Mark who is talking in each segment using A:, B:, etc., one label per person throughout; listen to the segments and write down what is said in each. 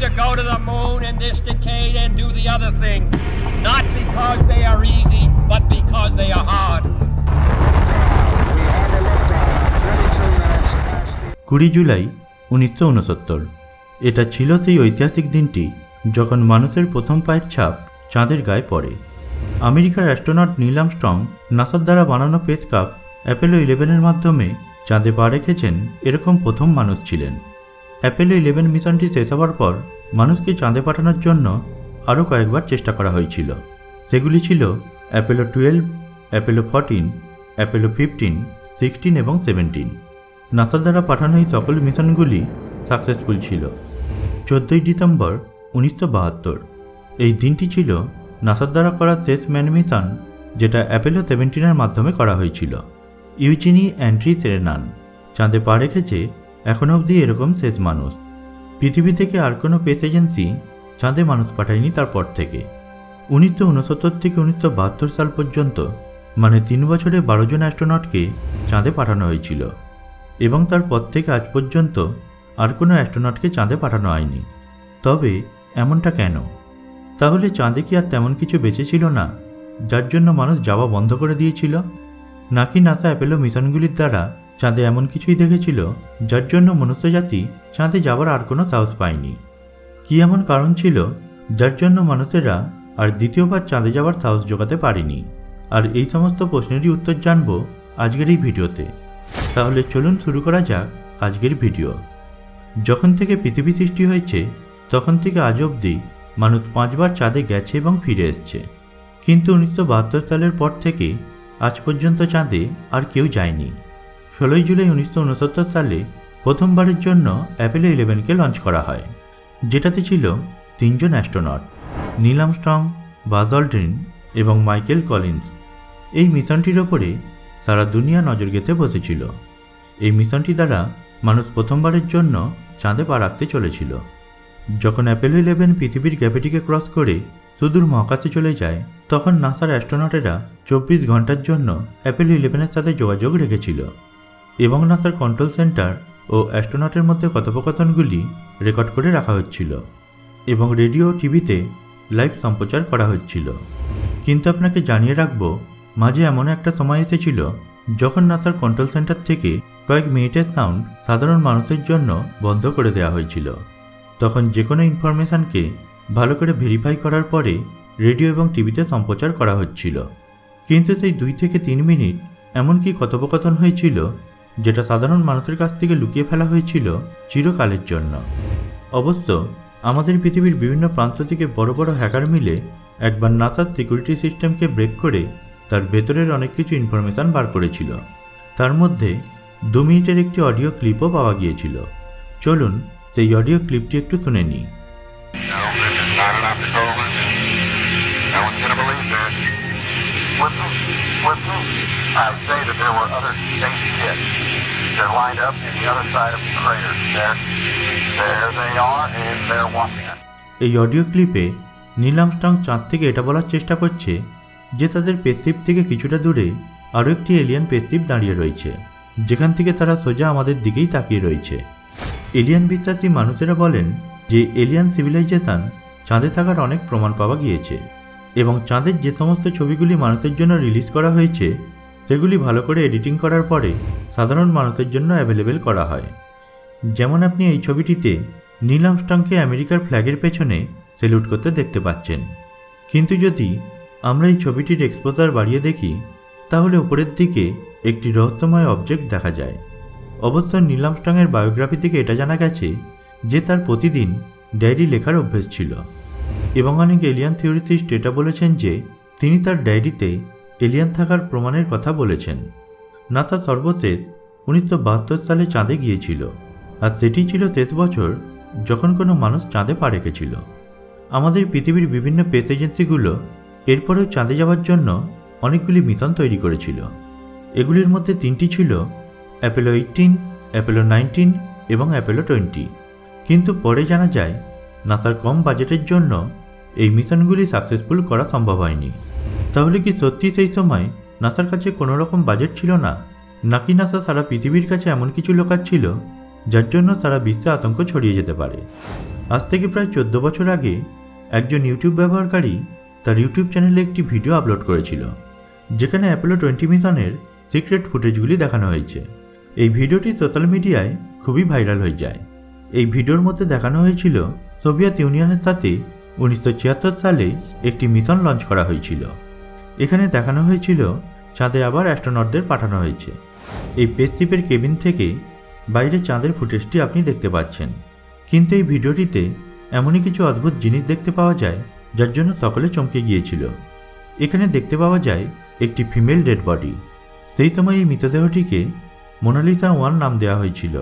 A: to go to the moon in this decade and do the other thing. Not because they are easy, but because they are hard.
B: কুড়ি জুলাই উনিশশো উনসত্তর এটা ছিল সেই ঐতিহাসিক দিনটি যখন মানুষের প্রথম পায়ের ছাপ চাঁদের গায়ে পড়ে আমেরিকার অ্যাস্ট্রোনট নীল আমস্ট্রং নাসার দ্বারা বানানো পেস কাপ অ্যাপেলো ইলেভেনের মাধ্যমে চাঁদে পা রেখেছেন এরকম প্রথম মানুষ ছিলেন অ্যাপেলো ইলেভেন মিশনটি শেষ হওয়ার পর মানুষকে চাঁদে পাঠানোর জন্য আরও কয়েকবার চেষ্টা করা হয়েছিল। সেগুলি ছিল Apollo twelve Apollo fourteen Apollo fifteen sixteen এবং সেভেন্টিন নাসার দ্বারা পাঠানো এই সকল মিশনগুলি সাকসেসফুল ছিল। চোদ্দোই ডিসেম্বর উনিশশো বাহাত্তর। এই দিনটি ছিল নাসার দ্বারা করা শেষ ম্যান মিশন যেটা অ্যাপেলো সেভেন্টিনের মাধ্যমে করা হয়েছিল। ইউজিনি অ্যান্ড্রি সেরেনান চাঁদে পা রেখেছে এখনও অবধি এরকম শেষ মানুষ। পৃথিবী থেকে আর কোনো পেস এজেন্সি চাঁদে মানুষ পাঠায়নি তারপর থেকে। উনিশশো উনসত্তর থেকে উনিশশো বাহাত্তর সাল পর্যন্ত মানে তিন বছরে বারো জন অ্যাস্ট্রোনটকে চাঁদে পাঠানো হয়েছিল। এবং তারপর থেকে আজ পর্যন্ত আর কোনো অ্যাস্ট্রোনটকে চাঁদে পাঠানো হয়নি। তবে এমনটা কেন? তাহলে চাঁদে কি আর তেমন কিছু বেঁচে ছিল না, যার জন্য মানুষ যাওয়া বন্ধ করে দিয়েছিল? নাকি নাসা অ্যাপেলো মিশনগুলির দ্বারা চাঁদে এমন কিছুই দেখেছিল, যার জন্য মনুষ্যজাতি চাঁদে যাওয়ার আর কোনো সাহস পায়নি। কি এমন কারণ ছিল, যার জন্য মানুষেরা আর দ্বিতীয়বার চাঁদে যাওয়ার সাহস জোগাতে পারেনি? আর এই সমস্ত প্রশ্নেরই উত্তর জানব আজকের এই ভিডিওতে। তাহলে চলুন শুরু করা যাক আজকের ভিডিও। যখন থেকে পৃথিবী সৃষ্টি হয়েছে, তখন থেকে আজ অবধি মানুষ পাঁচবার চাঁদে গেছে এবং ফিরে এসছে। কিন্তু উনিশশো বাহাত্তর সালের পর থেকে আজ পর্যন্ত চাঁদে আর কেউ যায়নি। ষোলোই জুলাই উনিশশো উনসত্তর সালে প্রথমবারের জন্য অ্যাপেলো ইলেভেনকে লঞ্চ করা হয়, যেটাতে ছিল তিনজন অ্যাস্ট্রোনট নীল আমস্ট্রং বাজ অল্ড্রিন এবং মাইকেল কলিন্স এই মিশনটির ওপরে সারা দুনিয়া নজর গেঁথে বসেছিল। এই মিশনটি দ্বারা মানুষ প্রথমবারের জন্য চাঁদে পা রাখতে চলেছিল। যখন অ্যাপেলো ইলেভেন পৃথিবীর গ্যাভিটিকে ক্রস করে সুদূর মহাকাশে চলে যায়, তখন নাসার অ্যাস্ট্রোনটেরা চব্বিশ ঘণ্টার জন্য অ্যাপেলো ইলেভেনের সাথে যোগাযোগ রেখেছিল। এবং নাসার কন্ট্রোল সেন্টার ও অ্যাস্ট্রোনটের মধ্যে কথোপকথনগুলি রেকর্ড করে রাখা হচ্ছিল এবং রেডিও টিভিতে লাইভ সম্প্রচার করা হচ্ছিল। কিন্তু আপনাকে জানিয়ে রাখব, মাঝে এমন একটা সময় এসেছিল যখন নাসার কন্ট্রোল সেন্টার থেকে কয়েক মিনিটের সাউন্ড সাধারণ মানুষের জন্য বন্ধ করে দেওয়া হয়েছিল। তখন যে কোনো ইনফরমেশানকে ভালো করে ভেরিফাই করার পরে রেডিও এবং টিভিতে সম্প্রচার করা হচ্ছিল। কিন্তু সেই দুই থেকে তিন মিনিট এমনকি কথোপকথন হয়েছিল যেটা সাধারণ মানুষের কাছ থেকে লুকিয়ে ফেলা হয়েছিল চিরকালের জন্য। অবশ্য, আমাদের পৃথিবীর বিভিন্ন প্রান্ত থেকে বড় বড় হ্যাকার মিলে একবার নাসার সিকিউরিটি সিস্টেমকে ব্রেক করে তার ভেতরের অনেক কিছু ইনফরমেশান বার করেছিল। তার মধ্যে দু মিনিটের একটি অডিও ক্লিপও পাওয়া গিয়েছিল। চলুন সেই অডিও ক্লিপটি একটু শুনে নিই।
C: With me, with me, I'd say that there were other spaceships. They're lined up in the other side of the crater. There, there they are, and they're watching us.
B: এই audio ক্লিপে নীল চাঁদ থেকে এটা বলার চেষ্টা করছে যে তাদের পেসিপ থেকে কিছুটা দূরে আরও একটি এলিয়ান পেসিপ দাঁড়িয়ে রয়েছে যেখান থেকে তারা সোজা আমাদের দিকেই তাকিয়ে রয়েছে এলিয়ান বিশ্বাসী মানুষেরা বলেন যে এলিয়ান সিভিলাইজেশন চাঁদে থাকার অনেক প্রমাণ পাওয়া গিয়েছে এবং চাঁদের যে সমস্ত ছবিগুলি মানুষের জন্য রিলিজ করা হয়েছে, সেগুলি ভালো করে এডিটিং করার পরে সাধারণ মানুষের জন্য অ্যাভেলেবেল করা হয়। যেমন আপনি এই ছবিটিতে নীল আমস্ট্রংকে আমেরিকার ফ্ল্যাগের পেছনে সেলুট করতে দেখতে পাচ্ছেন। কিন্তু যদি আমরা এই ছবিটির এক্সপোজার বাড়িয়ে দেখি, তাহলে উপরের দিকে একটি রহস্যময় অবজেক্ট দেখা যায়। অবশ্য নীল আমস্ট্রংয়ের বায়োগ্রাফি থেকে এটা জানা গেছে যে তার প্রতিদিন ডায়েরি লেখার অভ্যেস ছিল। এবং অনেক এলিয়ান থিওরিস্ট এটা বলেছেন যে, তিনি তার ডায়েরিতে এলিয়ান থাকার প্রমাণের কথা বলেছেন। নাসা সর্বশেষ উনিশশো বাহাত্তর সালে চাঁদে গিয়েছিল। আর সেটি ছিল শেষ বছর যখন কোনো মানুষ চাঁদে পা রেখেছিল। আমাদের পৃথিবীর বিভিন্ন পেস এজেন্সিগুলো এরপরেও চাঁদে যাওয়ার জন্য অনেকগুলি মিশন তৈরি করেছিল। এগুলির মধ্যে তিনটি ছিল অ্যাপেলো এইটিন অ্যাপেলো নাইনটিন এবং অ্যাপেলো টোয়েন্টি কিন্তু পরে জানা যায় নাসার কম বাজেটের জন্য এই মিশনগুলি সাকসেসফুল করা সম্ভব হয়নি। তাহলে কি সত্যি সেই সময় নাসার কাছে কোনো রকম বাজেট ছিল না? নাকি নাসা সারা পৃথিবীর কাছে এমন কিছু লোকাচ্ছিল, যার জন্য তারা বিশ্বে আতঙ্ক ছড়িয়ে যেতে পারে? আজ থেকে প্রায় চোদ্দ বছর আগে একজন ইউটিউব ব্যবহারকারী তার ইউটিউব চ্যানেলে একটি ভিডিও আপলোড করেছিল, যেখানে অ্যাপোলো টোয়েন্টি মিশনের সিক্রেট ফুটেজগুলি দেখানো হয়েছে। এই ভিডিওটি সোশ্যাল মিডিয়ায় খুবই ভাইরাল হয়ে যায়। এই ভিডিওর মধ্যে দেখানো হয়েছিল সোভিয়েত ইউনিয়নের সাথে উনিশশো ছিয়াত্তর সালে একটি মিশন লঞ্চ করা হয়েছিল। এখানে দেখানো হয়েছিল, চাঁদে আবার অ্যাস্ট্রোনটদের পাঠানো হয়েছে। এই পেস্টিপের কেবিন থেকে বাইরে চাঁদের ফুটেজটি আপনি দেখতে পাচ্ছেন। কিন্তু এই ভিডিওটিতে এমনই কিছু অদ্ভুত জিনিস দেখতে পাওয়া যায়, যার জন্য সকলে চমকে গিয়েছিল। এখানে দেখতে পাওয়া যায় একটি ফিমেল ডেড বডি। সেই সময় এই মৃতদেহটিকে মোনালিসা ওয়ান নাম দেওয়া হয়েছিল।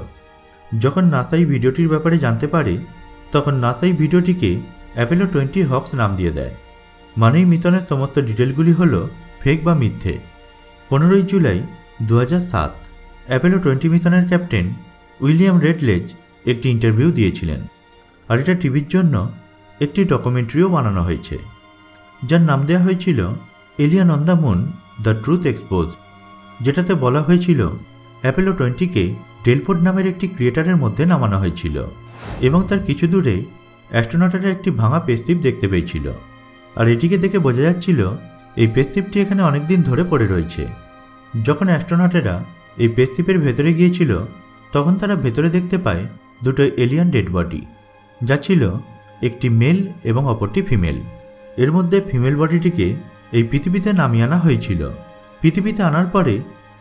B: যখন নাসা এই ভিডিওটির ব্যাপারে জানতে পারে তখন নাসা এই ভিডিওটিকে অ্যাপেলো টোয়েন্টি হক্স নাম দিয়ে দেয়। মানে মিতনের সমস্ত ডিটেলগুলি হল ফেক বা মিথ্যে। পনেরোই জুলাই দু হাজার সাত, অ্যাপেলো টোয়েন্টি মিশনের ক্যাপ্টেন উইলিয়াম রেডলেজ একটি ইন্টারভিউ দিয়েছিলেন আর এটা টিভির জন্য একটি ডকুমেন্টারিও বানানো হয়েছে, যার নাম দেওয়া হয়েছিল alien on the moon the truth expose, যেটাতে বলা হয়েছিল অ্যাপেলো টোয়েন্টিকে ডেলফোর্ড নামের একটি ক্রিয়েটারের মধ্যে নামানো হয়েছিল এবং তার কিছু দূরে অ্যাস্ট্রোনটেরা একটি ভাঙা পেস্টিপ দেখতে পেয়েছিল। আর এটিকে দেখে বোঝা যাচ্ছিল, এই পেস্টিপটি এখানে অনেকদিন ধরে পড়ে রয়েছে। যখন অ্যাস্ট্রোনটেরা এই পেস্টিপের ভেতরে গিয়েছিল, তখন তারা ভেতরে দেখতে পায় দুটো এলিয়ান ডেড বডি যা ছিল একটি মেল এবং অপরটি ফিমেল এর মধ্যে ফিমেল বডিটিকে এই পৃথিবীতে নামিয়ে আনা হয়েছিল। পৃথিবীতে আনার পরে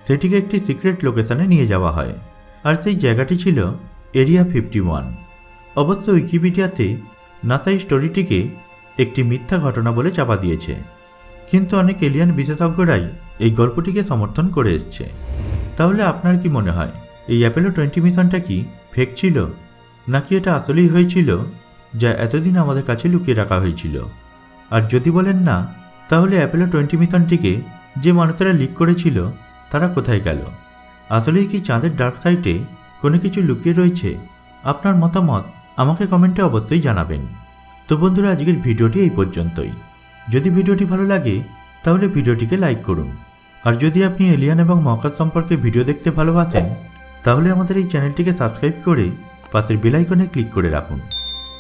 B: সেটিকে একটি সিক্রেট লোকেশনে নিয়ে যাওয়া হয়। আর সেই জায়গাটি ছিল এরিয়া ফিফটি ওয়ান। অবশ্য উইকিপিডিয়াতে নাসা এই স্টোরিটিকে একটি মিথ্যা ঘটনা বলে চাপা দিয়েছে। কিন্তু অনেক এলিয়ান বিশেষজ্ঞরাই এই গল্পটিকে সমর্থন করে এসছে। তাহলে আপনার কি মনে হয়, এই অ্যাপেলো টোয়েন্টি মিশনটা কি ফেক ছিল, নাকি এটা আসলেই হয়েছিল, যা এতদিন আমাদের কাছে লুকিয়ে রাখা হয়েছিল? আর যদি বলেন না, তাহলে অ্যাপেলো টোয়েন্টি মিশনটিকে যে মানুষেরা লিক করেছিল তারা কোথায় গেল? আসলেই কি চাঁদের ডার্ক সাইটে কোনো কিছু লুকিয়ে রয়েছে? আপনার মতামত আমাকে কমেন্টে অবশ্যই জানাবেন। তো বন্ধুরা, আজকের ভিডিওটি এই পর্যন্তই। যদি ভিডিওটি ভালো লাগে, তাহলে ভিডিওটিকে লাইক করুন। আর যদি আপনি এলিয়ান এবং মহাকাশ সম্পর্কে ভিডিও দেখতে ভালোবাসেন, তাহলে আমাদের এই চ্যানেলটিকে সাবস্ক্রাইব করে পাশের বেল আইকনে ক্লিক করে রাখুন।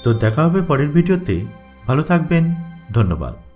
B: তো দেখা হবে পরের ভিডিওতে। ভালো থাকবেন। ধন্যবাদ।